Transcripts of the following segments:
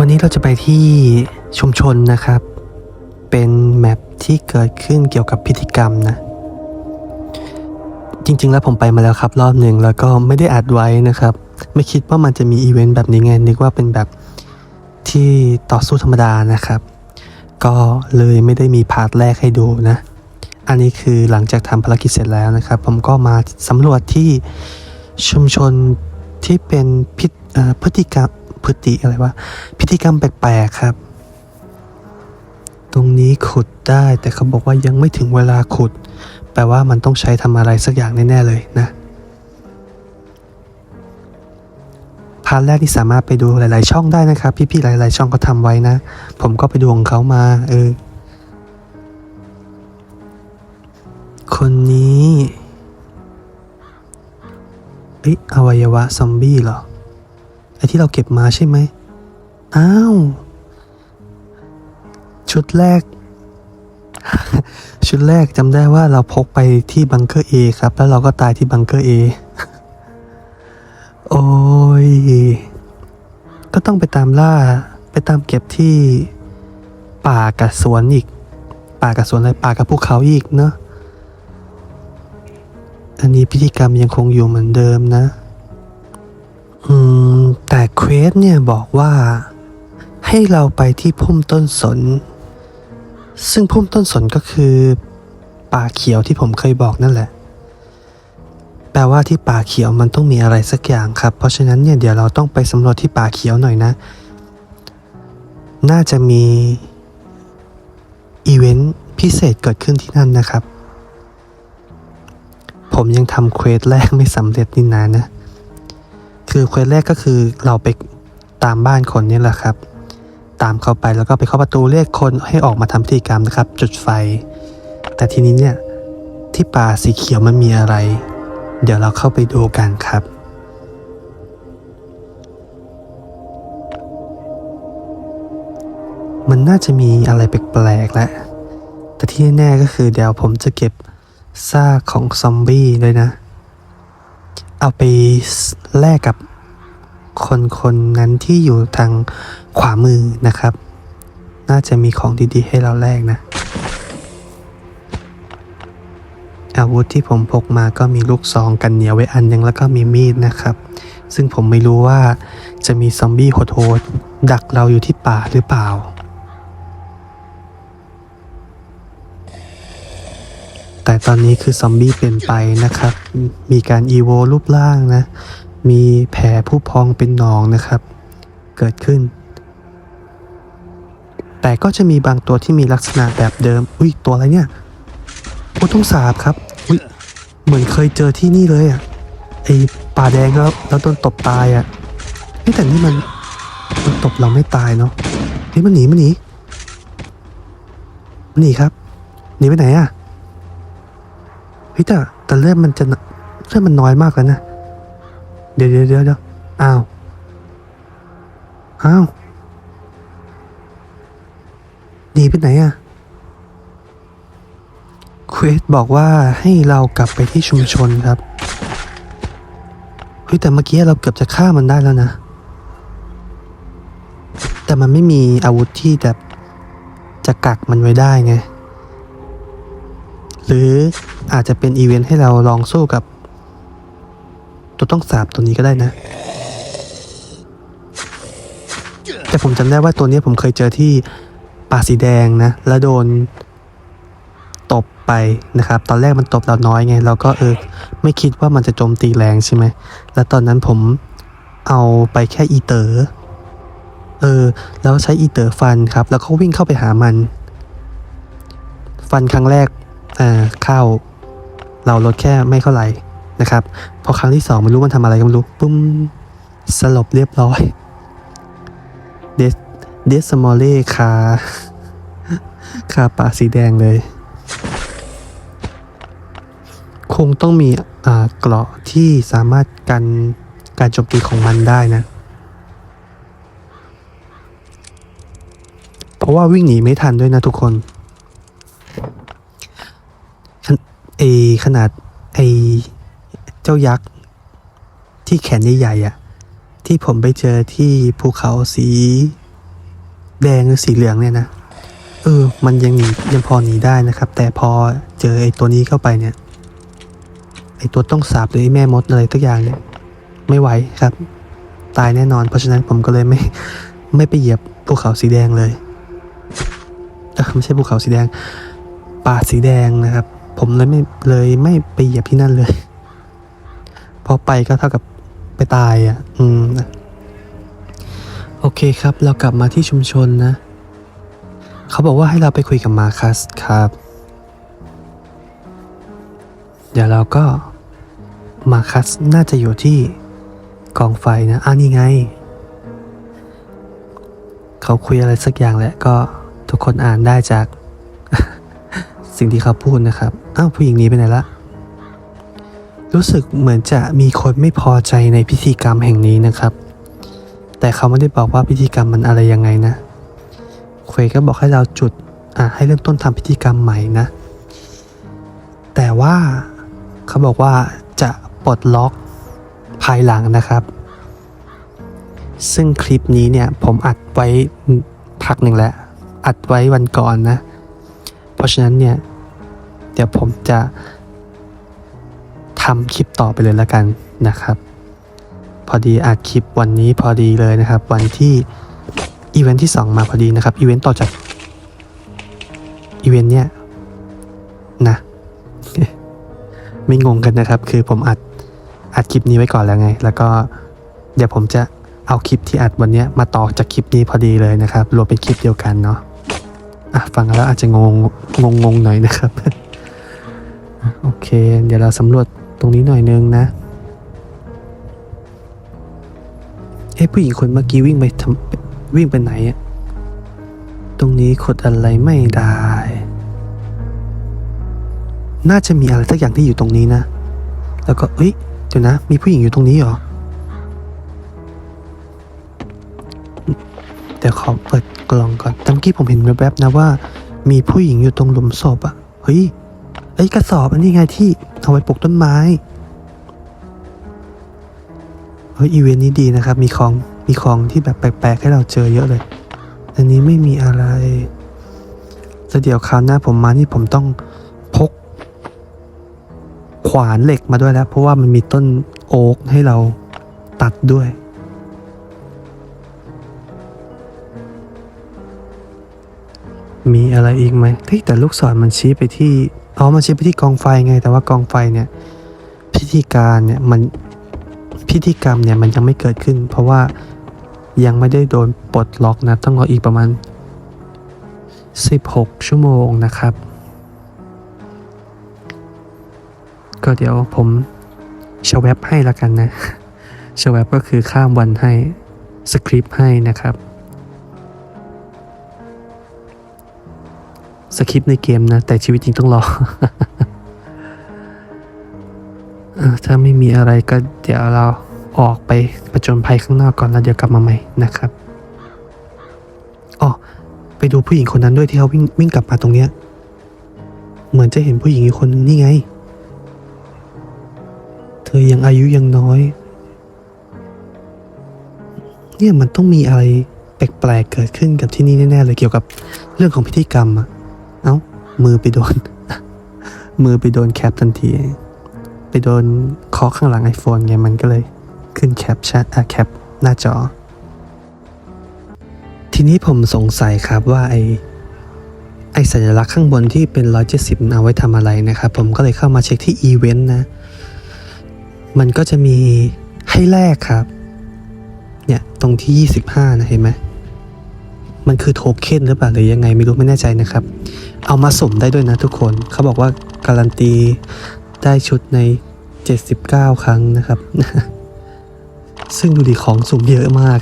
วันนี้เราจะไปที่ชุมชนนะครับ เป็นแมปที่เกิดขึ้นเกี่ยวกับพิธีกรรมนะ จริงๆแล้วผมไปมาแล้วครับรอบหนึ่งแล้วก็ไม่ได้อัดไว้นะครับ ไม่คิดว่ามันจะมีอีเวนต์แบบนี้ไง นึกว่าเป็นแบบที่ต่อสู้ธรรมดานะครับ ก็เลยไม่ได้มีพาร์ทแรกให้ดูนะ อันนี้คือหลังจากทำภารกิจเสร็จแล้วนะครับ ผมก็มาสำรวจที่ชุมชนที่เป็นพิพฤติกรรม พฤติอะไรวะพิธีกรรมแปลกๆครับ ตรงนี้ขุดได้แต่เขาบอกว่ายังไม่ถึงเวลาขุด แปลว่ามันต้องใช้ทำอะไรสักอย่างแน่ๆเลยนะพาร์ทแรกที่สามารถไปดูหลาย ๆ ช่องได้นะครับ พี่ๆ หลาย ๆ ช่องก็ทำไว้นะ ผมก็ไปดูของเขามาเออ คนนี้เอ๊ะอวัยวะซอมบี้เหรอ ไอ้ที่เราเก็บมาใช่ไหมอ้าว ชุดแรก ชุดแรกจำได้ว่าเราพกไปที่บังเกอร์เอครับ แล้วเราก็ตายที่บังเกอร์เอโอ้ย ก็ต้องไปตามล่า ไปตามเก็บที่ป่ากับสวนอีก ป่ากับสวนอะไร ป่ากับภูเขาอีกเนาะ อันนี้พิธีกรรมยังคงอยู่เหมือนเดิมนะ อืม แต่เควสเนี่ยบอกว่า ให้เราไปที่พุ่มต้นสน ซึ่งพุ่มต้นสนก็คือป่าเขียวที่ผมเคยบอกนั่นแหละ แปลว่าที่ป่าเขียวมันต้องมีอะไรสักอย่างครับ เพราะฉะนั้นเนี่ยเดี๋ยวเราต้องไปสำรวจที่ป่าเขียวหน่อยนะ น่าจะมีอีเวนต์พิเศษเกิดขึ้นที่นั่นนะครับ ผมยังทำเควสแรกไม่สำเร็จนี่นานะ คือเควสแรกก็คือเราไปตามบ้านคนนี่แหละครับ ตามเขาไปแล้วก็ไปเคาะประตูเรียกคนให้ออกมาทำพิธีกรรมนะครับ จุดไฟ แต่ทีนี้เนี่ยที่ป่าสีเขียวมันมีอะไร เดี๋ยวเราเข้าไปดูกันครับมันน่าจะมีอะไรแปลกๆแหละ แต่ที่แน่ก็คือเดี๋ยวผมจะเก็บซากของซอมบี้ด้วยนะ เอาไปแลกกับคนคนนั้นที่อยู่ทางขวามือนะครับ น่าจะมีของดีๆ ให้เราแลกนะ อาวุธที่ผมพกมาก็มีลูกซองกันเหนียวไว้อันนึงแล้วก็มีมีดนะครับ ซึ่งผมไม่รู้ว่าจะมีซอมบี้โหดๆดักเราอยู่ที่ป่าหรือเปล่า ต่ตอนนี้คือซอมบี้เปลี่ยนไปนะครับ มีการอีโวรูปร่างนะ มีแผลผู้พองเป็นหนองนะครับ เกิดขึ้น แต่ก็จะมีบางตัวที่มีลักษณะแบบเดิม อุ้ยตัวอะไรเนี่ยโอ้ต้องสาบครับ อุ้ยเหมือนเคยเจอที่นี่เลยอะ่ะ ไอป่าแดงแล้วแล้วโดนตบตายอะ่ะเฮ้ยแต่นี่มันมันตบเราไม่ตายเนาะเฮ้ยมันหนีมันหนีมันหนีครับ หนีไปไหนอะ่ะ ฮ้ยแต่แต่เลือดมันจะเลือดมันน้อยมากแล้วนะ เดี๋ยวเดี๋ยวเดี๋ยวอ้าวอ้าวหนีไปไหนอะเควสบอกว่าให้เรากลับไปที่ชุมชนครับเฮ้ยแต่เมื่อกี้เราเกือบจะฆ่ามันได้แล้วนะ แต่มันไม่มีอาวุธที่แบบจะกักมันไว้ได้ไง หรือ อาจจะเป็นอีเวนต์ให้เราลองสู้กับ ตัวต้องสาบตัวนี้ก็ได้นะ แต่ผมจำได้ว่าตัวนี้ผมเคยเจอที่ป่าสีแดงนะ แล้วโดนตบไปนะครับ ตอนแรกมันตบเราน้อยไง เราก็เออไม่คิดว่ามันจะโจมตีแรงใช่ไหม แล้วตอนนั้นผมเอาไปแค่อีเตอร์เออ แล้วใช้อีเตอร์ฟันครับ แล้วก็วิ่งเข้าไปหามัน ฟันครั้งแรก อ่า เข้า เราลดแค่ไม่เท่าไหร่นะครับ พอครั้งที่สองไม่รู้มันทำอะไรก็ไม่รู้ปุ้มสลบเรียบร้อยเดสเดสมอลเล่คาคาปากสีแดงเลย คงต้องมีอ่าเกราะที่สามารถกันการโจมตีของมันได้นะ เพราะว่าวิ่งหนีไม่ทันด้วยนะทุกคนขน ไอขนาดไอเจ้ายักษ์ ที่แขนใหญ่ๆอะ่ะ ที่ผมไปเจอที่ภูเขาสีแดงหรือสีเหลืองเนี่ยนะ เออ มันยังหนียังพอหนีได้นะครับ แต่พอเจอไอ้ตัวนี้เข้าไปเนี่ย ไอ้ตัวต้องสาบหรือไอ้แม่มดอะไรทุกอย่างเนี่ย ไม่ไหวครับ ตายแน่นอน เพราะฉะนั้นผมก็เลยไม่ไม่ไปเหยียบภูเขาสีแดงเลยเออไม่ใช่ภูเขาสีแดง ป่าสีแดงนะครับ ผมเลยไม่เลยไม่ไปเหยียบที่นั่นเลยพอไปก็เท่ากับไปตายอะ อืม โอเคครับ เรากลับมาที่ชุมชนนะ เขาบอกว่าให้เราไปคุยกับมาคัสครับ เดี๋ยวเราก็มาคัสน่าจะอยู่ที่กองไฟนะอ่านี่ไง เขาคุยอะไรสักอย่างแหละก็ทุกคนอ่านได้จาก สิ่งที่เขาพูดนะครับ อ้าวผู้หญิงนี้ไปไหนละ รู้สึกเหมือนจะมีคนไม่พอใจในพิธีกรรมแห่งนี้นะครับ แต่เขาไม่ได้บอกว่าพิธีกรรมมันอะไรยังไงนะ เควก็บอกให้เราจุดอะให้เริ่มต้นทำพิธีกรรมใหม่นะ แต่ว่าเขาบอกว่าจะปลดล็อกภายหลังนะครับ ซึ่งคลิปนี้เนี่ยผมอัดไว้พักหนึ่งแล้ว อัดไว้วันก่อนนะ เพราะฉะนั้นเนี่ย ดี๋ยวผมจะทำคลิปต่อไปเลยแล้วกันนะครับ พอดีอัดคลิปวันนี้พอดีเลยนะครับ วันที่อีเวนท์ที่ 2 มาพอดีนะครับอีเวนต์ต่อจากอีเวนต์เนี้ยนะไม่งงกันนะครับ คือผมอัดอัดคลิปนี้ไว้ก่อนแล้วไง แล้วก็เดี๋ยวผมจะเอาคลิปที่อัดวันเนี้ยมาต่อจากคลิปนี้พอดีเลยนะครับรวมเป็นคลิปเดียวกันเนาะอะฟังแล้วอาจจะงงงงงหน่อยนะครับ โอเค เดี๋ยวเราสำรวจตรงนี้หน่อยนึงนะ เอ้ผู้หญิงคนเมื่อกี้วิ่งไปทำวิ่งไปไหนอะตรงนี้ขดอะไรไม่ได้ น่าจะมีอะไรสักอย่างที่อยู่ตรงนี้นะ แล้วก็เอ้ยเดี๋ยวนะ มีผู้หญิงอยู่ตรงนี้เหรอ เดี๋ยวขอเปิดกล่องก่อนตะเมื่อกี้ผมเห็นแวบๆนะว่า มีผู้หญิงอยู่ตรงหลุมศพอะเฮ้ย ไอ้ยกระสอบอันนี้ไงที่เอาไว้ปลูกต้นไม้เฮ้ยอีเวนต์นี้ดีนะครับ มีของมีของที่แบบแปลกๆให้เราเจอเยอะเลย อันนี้ไม่มีอะไรแล้วเดี๋ยวคราวหน้าผมมานี่ผมต้องพก ขวานเหล็กมาด้วยแล้ว เพราะว่ามันมีต้นโอ๊กให้เราตัดด้วย มีอะไรอีกไหมเฮ้แต่ลูกศรมันชี้ไปที่ อ๋อมันชี้ไปที่กองไฟไง แต่ว่ากองไฟเนี่ยพิธีการเนี่ยมันพิธีกรรมเนี่ยมันยังไม่เกิดขึ้น เพราะว่ายังไม่ได้โดนปลดล็อกนะ ต้องรออีกประมาณ 16 ชั่วโมงนะครับ ก็เดี๋ยวผมชวแวบให้ละกันนะชวแวบก็คือข้ามวันให้ สคริปต์ให้นะครับ สคริปต์ในเกมนะ แต่ชีวิตจริงต้องรอ ถ้าไม่มีอะไรก็เดี๋ยวเราออกไปประจนภัยข้างนอกก่อนแล้วเดี๋ยวกลับมาใหม่นะครับอ๋อไปดูผู้หญิงคนนั้นด้วยที่เขาวิ่งวิ่งกลับมาตรงเนี้ย เหมือนจะเห็นผู้หญิงอีกคนนึงนี่ไง เธอยังอายุยังน้อย เนี่ยมันต้องมีอะไรแปลกๆเกิดขึ้นกับที่นี่แน่ๆเลยเกี่ยวกับเรื่องของพิธีกรรมอะ เอ้า มือไปโดน มือไปโดนแคปทันที ไปโดนเคาะข้างหลัง iPhone ไงมันก็เลยขึ้นแคปชั่นอะแคปหน้าจอ ทีนี้ผมสงสัยครับว่าไอไอสัญลักษณ์ข้างบนที่เป็น 170เอาไว้ทำอะไรนะครับ ผมก็เลยเข้ามาเช็คที่อีเวนต์นะ มันก็จะมีให้แลกครับ เนี่ย ตรงที่ 25 นะ เห็นไหมมันคือโทเค็นหรือเปล่า หรือยังไงไม่รู้ไม่แน่ใจนะครับ เอามาสุ่มได้ด้วยนะทุกคน เขาบอกว่าการันตีได้ชุดใน 79 ครั้งนะครับ ซึ่งดูดีของสุ่มเยอะมาก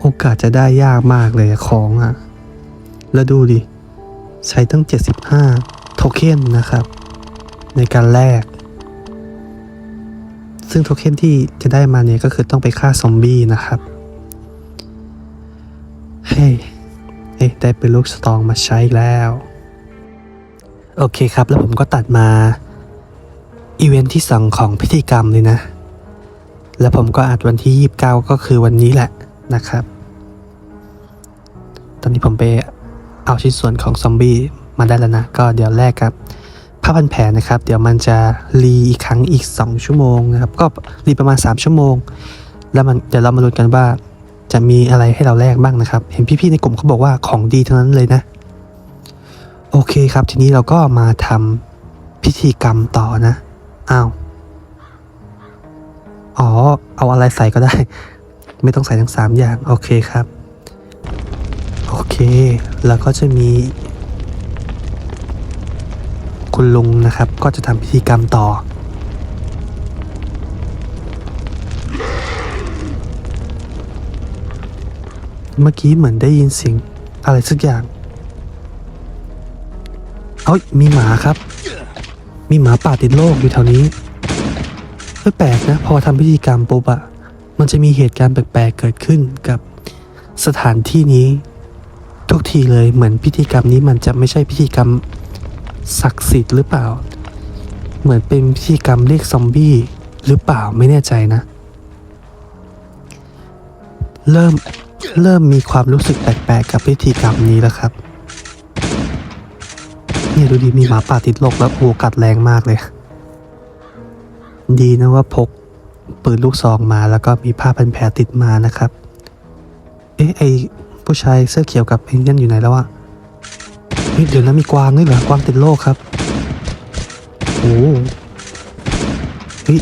โอกาสจะได้ยากมากเลยของอะแล้วดูดิ ใช้ตั้ง 75 โทเค็นนะครับ ในการแลกซึ่งโทเค็นที่จะได้มาเนี่ยก็คือต้องไปฆ่าซอมบี้นะครับ เฮ้ยเอ้ย ได้เป็นลูกสตองมาใช้อีกแล้ว โอเคครับ แล้วผมก็ตัดมาอีเวนท์ที่สองของพิธีกรรมเลยนะ แล้วผมก็อัดวันที่ 29 ก็คือวันนี้แหละนะครับ ตอนนี้ผมไปเอาชิ้นส่วนของซอมบี้มาได้แล้วนะ ก็เดี๋ยวแลกกับผ้าพันแผลนะครับ เดี๋ยวมันจะรีอีกครั้งอีก 2 ชั่วโมงนะครับ ก็รีประมาณ 3 ชั่วโมง แล้วมันเดี๋ยวเรามาลุ้นกันว่า จะมีอะไรให้เราแลกบ้างนะครับ เห็นพี่ๆในกลุ่มเขาบอกว่าของดีทั้งนั้นเลยนะ โอเคครับ ทีนี้เราก็มาทำพิธีกรรมต่อนะอ้าวอ๋อ เอาอะไรใส่ก็ได้ ไม่ต้องใส่ทั้งสามอย่าง โอเคครับ โอเค แล้วก็จะมี คุณลุงนะครับ ก็จะทำพิธีกรรมต่อ เมื่อกี้เหมือนได้ยินเสียงอะไรสักอย่างเอ้ยมีหมาครับ มีหมาป่าติดโรคอยู่แถวนี้แปลกนะพอทำพิธีกรรมปุ๊บอะมันจะมีเหตุการณ์แปลกๆเกิดขึ้นกับสถานที่นี้ ทุกทีเลยเหมือนพิธีกรรมนี้มันจะไม่ใช่พิธีกรรมศักดิ์สิทธิ์หรือเปล่า เหมือนเป็นพิธีกรรมเรียกซอมบี้หรือเปล่าไม่แน่ใจนะ เริ่ม เริ่มมีความรู้สึกแปลกๆกับพิธีกรรมนี้แล้วครับ เนี่ยดูดีมีหมาป่าติดโรคแล้วโอ้กัดแรงมากเลย ดีนะว่าพกปืนลูกซองมาแล้วก็มีผ้าพันแผลติดมานะครับ เอ๊ะไอผู้ชายเสื้อเขียวกับไอ้นั่นอยู่ไหนแล้วอะเฮ้ยเดี๋ยวนะมีกวางด้วยเหรอกวางติดโรคครับโอ้เฮ้ย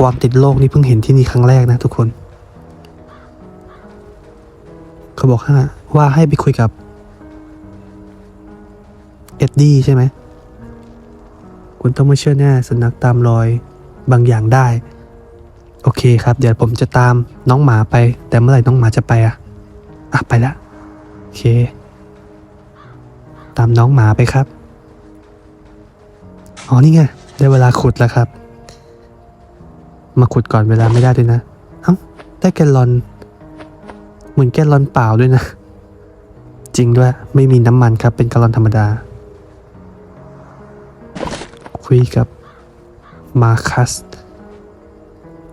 กวางติดโรคนี่เพิ่งเห็นที่นี่ครั้งแรกนะทุกคนาบอกว่าว่าให้ไปคุยกับเอ็ดดี้ใช่ไหม คุณต้องไม่เชื่อแน่สุนัขตามรอยบางอย่างได้ โอเคครับ เดี๋ยวผมจะตามน้องหมาไป แต่เมื่อไหร่น้องหมาจะไปอะ อะไปละ โอเค ตามน้องหมาไปครับ อ๋อนี่ไง ได้เวลาขุดแล้วครับ มาขุดก่อนเวลาไม่ได้ด้วยนะ เอ้า ได้แกลลอน เหมือนแกลลอนเปล่าด้วยนะ จริงด้วยไม่มีน้ำมันครับเป็นแกลลอนธรรมดา คุยกับมาคัส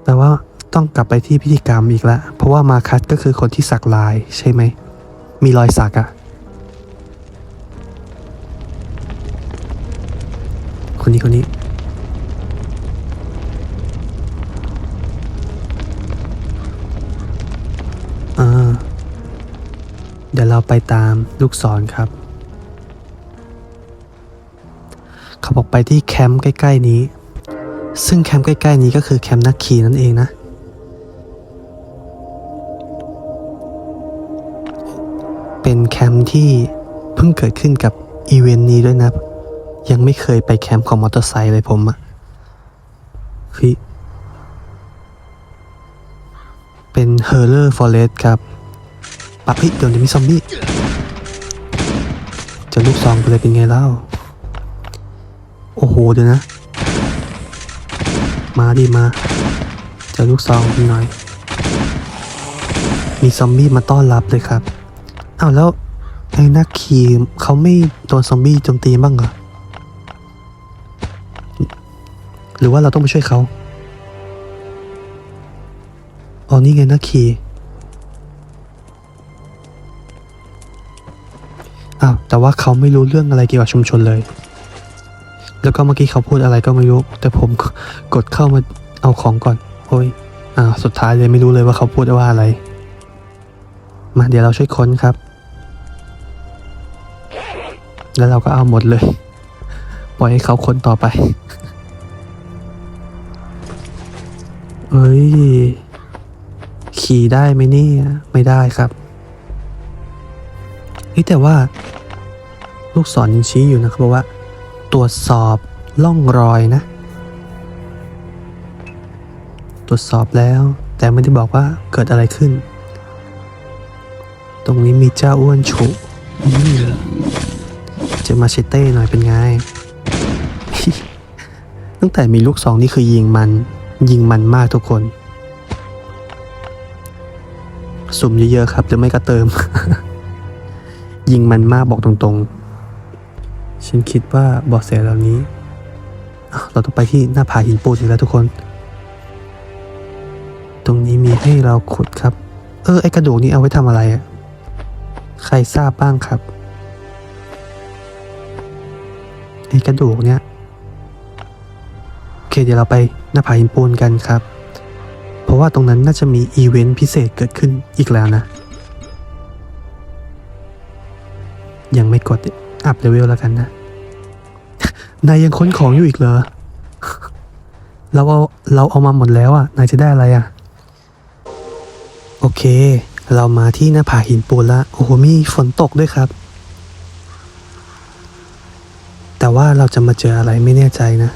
แต่ว่าต้องกลับไปที่พิธีกรรมอีกแล้วเพราะว่ามาคัสก็คือคนที่สักลายใช่ไหม มีรอยสักอะคนนี้คนนี้ อ่า เดี๋ยวเราไปตามลูกศรครับ เขาบอกไปที่แคมป์ใกล้ ๆ นี้ ซึ่งแคมป์ใกล้ ๆ นี้ก็คือแคมป์นักขี่นั่นเองนะ เป็นแคมป์ที่เพิ่งเกิดขึ้นกับอีเวนต์นี้ด้วยนะ ยังไม่เคยไปแคมป์ของมอเตอร์ไซค์เลยผมอะคือเป็นเฮอร์เลอร์ฟอเรสต์ครับ ปะเฮ้ยเดี๋ยวนี้มีซอมบี้จะลูกซองไปเลยเป็นไงเล่า โอ้โหเดี๋ยวนะ มาดิมาเจะลูกซองหน่อย มีซอมบี้มาต้อนรับเลยครับ อ้าวแล้วไอ้นักขี่เขาไม่โดนซอมบี้โจมตีบ้างเหรอ หรือว่าเราต้องไปช่วยเขา อ๋อนี่ไงนักขี่ อ้าวแต่ว่าเขาไม่รู้เรื่องอะไรเกี่ยวกับชุมชนเลย แล้วก็เมื่อกี้เขาพูดอะไรก็ไม่รู้ แต่ผมกดเข้ามาเอาของก่อนโอ้ยอ่าสุดท้ายเลยไม่รู้เลยว่าเขาพูดว่าอะไร มาเดี๋ยวเราช่วยค้นครับ แล้วเราก็เอาหมดเลย ปล่อยให้เขาค้นต่อไป เอ้ย ขี่ได้ไหมเนี่ยไม่ได้ครับเฮ้ยแต่ว่า ลูกศรยังชี้อยู่นะครับบอกว่า ตรวจสอบล่องรอยนะ ตรวจสอบแล้วแต่ไม่ได้บอกว่าเกิดอะไรขึ้น ตรงนี้มีเจ้าอ้วนฉุอืมเจะมาเชเต้หน่อยเป็นไง ตั้งแต่มีลูกซองนี่คือยิงมัน ยิงมันมากทุกคน สุ่มเยอะๆครับหรือไม่ก็เติม ยิงมันมากบอกตรงๆ ฉันคิดว่าเบาะแสเหล่านี้ เราต้องไปที่หน้าผาหินปูนอีกแล้วทุกคน ตรงนี้มีให้เราขุดครับ เออไอกระดูกนี้เอาไว้ทำอะไรอะใครทราบบ้างครับไอกระดูกเนี่ยโอเคเดี๋ยวเราไปหน้าผาหินปูนกันครับ เพราะว่าตรงนั้นน่าจะมีอีเวนต์พิเศษเกิดขึ้นอีกแล้วนะ ยังไม่กด อัพเลเวลแล้วกันนะ นายยังค้นของอยู่อีกเหรอ เราเอาเราเอามาหมดแล้วอะ นายจะได้อะไรอะ โอเค เรามาที่หน้าผาหินปูนละ โอ้โห มีฝนตกด้วยครับ แต่ว่าเราจะมาเจออะไรไม่แน่ใจนะ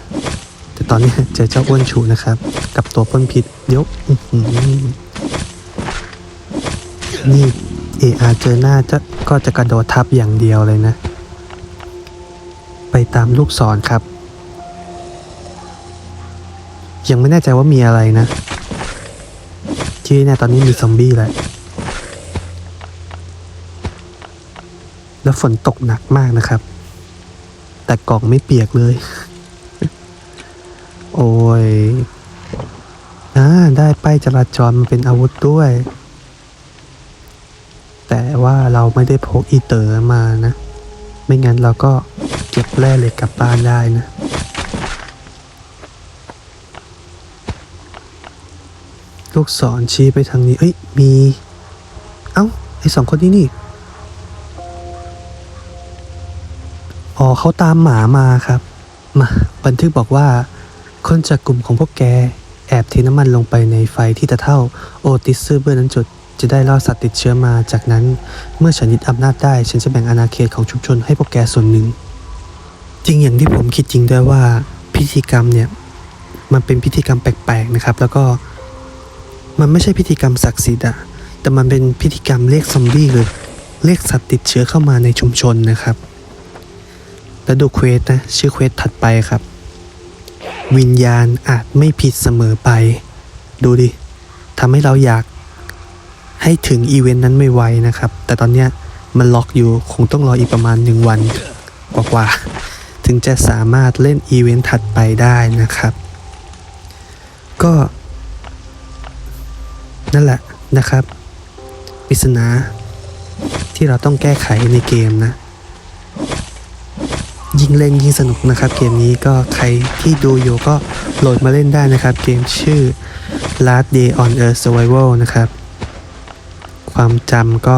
แต่ตอนนี้เจอเจ้าอ้วนฉูนะครับ กับตัวพ่นพิษเดี๋ยวอื้อหือนี่เออาเจอหน้าจะก็จะกระโดดทับอย่างเดียวเลยนะ ตามลูกศรครับ ยังไม่แน่ใจว่ามีอะไรนะ ที่เนี่ยตอนนี้มีซอมบี้แหละแล้วฝนตกหนักมากนะครับ แต่กล่องไม่เปียกเลย โอ้ยอ่าได้ป้ายจราจรมาเป็นอาวุธด้วย แต่ว่าเราไม่ได้พกอีเตอร์มานะ ไม่งั้นเราก็เก็บแร่เหล็กกลับบ้านได้นะ ลูกศรชี้ไปทางนี้ เอ้ย มี เอ้า ไอสองคนนี้นี่ อ๋อเขาตามหมามาครับ มาบันทึกบอกว่า คนจากกลุ่มของพวกแก แอบเทน้ำมันลงไปในไฟที่ตะเท่าโอติสซื้อเบอร์นั้นจุด จะได้ล่อสัตว์ติดเชื้อมา จากนั้นเมื่อฉันยึดอำนาจได้ ฉันจะแบ่งอาณาเขตของชุมชนให้พวกแกส่วนหนึ่ง จริงอย่างที่ผมคิดจริงด้วยว่าพิธีกรรมเนี่ยมันเป็นพิธีกรรมแปลกๆนะครับ แล้วก็มันไม่ใช่พิธีกรรมศักดิ์สิทธิ์อะแต่มันเป็นพิธีกรรมเรียกซอมบี้เลยเรียกสัตว์ติดเชื้อเข้ามาในชุมชนนะครับ แล้วดูเควสนะชื่อเควสถัดไปครับ วิญญาณอาจไม่ผิดเสมอไป ดูดิทำให้เราอยาก ให้ถึงอีเวนต์นั้นไม่ไวนะครับ แต่ตอนเนี้ยมันล็อกอยู่คงต้องรออีกประมาณหนึ่งวันกว่าๆถึงจะสามารถเล่นอีเวนต์ถัดไปได้นะครับ ก็นั่นแหละนะครับปริศนาที่เราต้องแก้ไขในเกมนะ ยิ่งเล่นยิ่งสนุกนะครับ เกมนี้ก็ใครที่ดูอยู่ก็โหลดมาเล่นได้นะครับ เกมชื่อ Last Day on Earth Survival นะครับ ความจำก็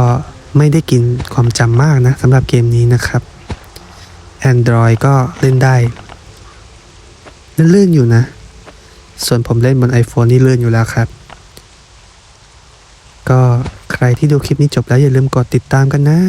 ไม่ได้กินความจำมากนะสำหรับเกมนี้นะครับ Android ก็เล่นได้ลื่นๆอยู่นะ ส่วนผมเล่นบน iPhone นี่ลื่นอยู่แล้วครับ ก็ใครที่ดูคลิปนี้จบแล้วอย่าลืมกดติดตามกันนะ